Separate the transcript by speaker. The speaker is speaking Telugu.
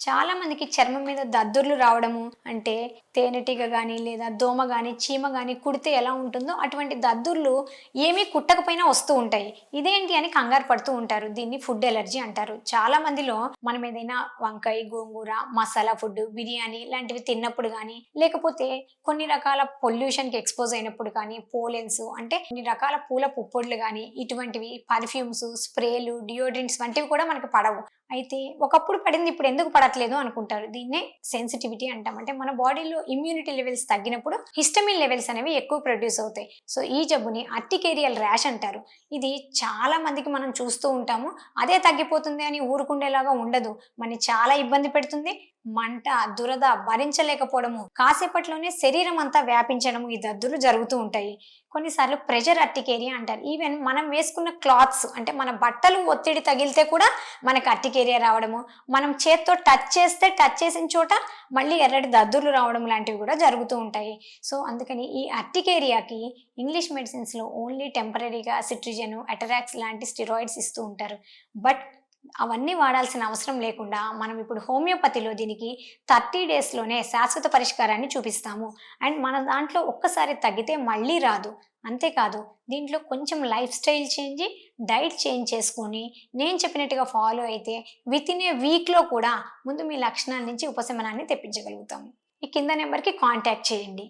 Speaker 1: చాలా మందికి చర్మం మీద దద్దుర్లు రావడము అంటే తేనెటీగ కానీ లేదా దోమ కానీ చీమ కానీ కుడితే ఎలా ఉంటుందో అటువంటి దద్దుర్లు ఏమీ కుట్టకపోయినా వస్తూ ఉంటాయి. ఇదేంటి అని కంగారు పడుతూ ఉంటారు. దీన్ని ఫుడ్ ఎలర్జీ అంటారు. చాలా మందిలో మనం ఏదైనా వంకాయ గోంగూర మసాలా ఫుడ్ బిర్యానీ లాంటివి తిన్నప్పుడు కానీ లేకపోతే కొన్ని రకాల పొల్యూషన్కి ఎక్స్పోజ్ అయినప్పుడు కానీ పోలెన్స్ అంటే కొన్ని రకాల పూల పుప్పొడులు కానీ ఇటువంటివి పర్ఫ్యూమ్స్ స్ప్రేలు డియోడ్రెంట్స్ వంటివి కూడా మనకి పడవు. అయితే ఒకప్పుడు పడింది ఇప్పుడు ఎందుకు తగ్గట్లేదు అనుకుంటారు. దీన్నే సెన్సిటివిటీ అంటాం. అంటే మన బాడీలో ఇమ్యూనిటీ లెవెల్స్ తగ్గినప్పుడు హిస్టమిన్ లెవెల్స్ అనేవి ఎక్కువ ప్రొడ్యూస్ అవుతాయి. సో ఈ జబ్బుని అర్టికేరియల్ ర్యాష్ అంటారు. ఇది చాలా మందికి మనం చూస్తూ ఉంటాము. అదే తగ్గిపోతుంది అని ఊరుకుండేలాగా ఉండదు. మన చాలా ఇబ్బంది పెడుతుంది. మంట దురద భరించలేకపోవడము కాసేపట్లోనే శరీరం అంతా వ్యాపించడము ఈ దద్దులు జరుగుతూ ఉంటాయి. కొన్నిసార్లు ప్రెషర్ అర్టికేరియా అంటారు. ఈవెన్ మనం వేసుకున్న క్లాత్స్ అంటే మన బట్టలు ఒత్తిడి తగిలితే కూడా మనకు అర్టికేరియా రావడము మనం చేత్తో టచ్ టచ్ చేస్తే టచ్ చేసిన చోట మళ్ళీ ఎర్రటి దద్దుర్లు రావడం లాంటివి కూడా జరుగుతూ ఉంటాయి. సో అందుకని ఈ అర్టికేరియాకి ఇంగ్లీష్ మెడిసిన్స్లో ఓన్లీ టెంపరీగా సిట్రిజను అటరాక్స్ లాంటి స్టిరాయిడ్స్ ఇస్తూ ఉంటారు. బట్ అవన్నీ వాడాల్సిన అవసరం లేకుండా మనం ఇప్పుడు హోమియోపతిలో దీనికి థర్టీ డేస్లోనే శాశ్వత పరిష్కారాన్ని చూపిస్తాము. అండ్ మన దాంట్లో ఒక్కసారి తగ్గితే మళ్ళీ రాదు. అంతేకాదు దీంట్లో కొంచెం life style change diet change చేసుకొని నేను చెప్పినట్టుగా ఫాలో అయితే విత్ ఇన్ ఏ వీక్లో కూడా ముందు మీ లక్షణాల నుంచి ఉపశమనాన్ని తెప్పించగలుగుతాము. ఈ కింద నెంబర్కి కాంటాక్ట్ చేయండి.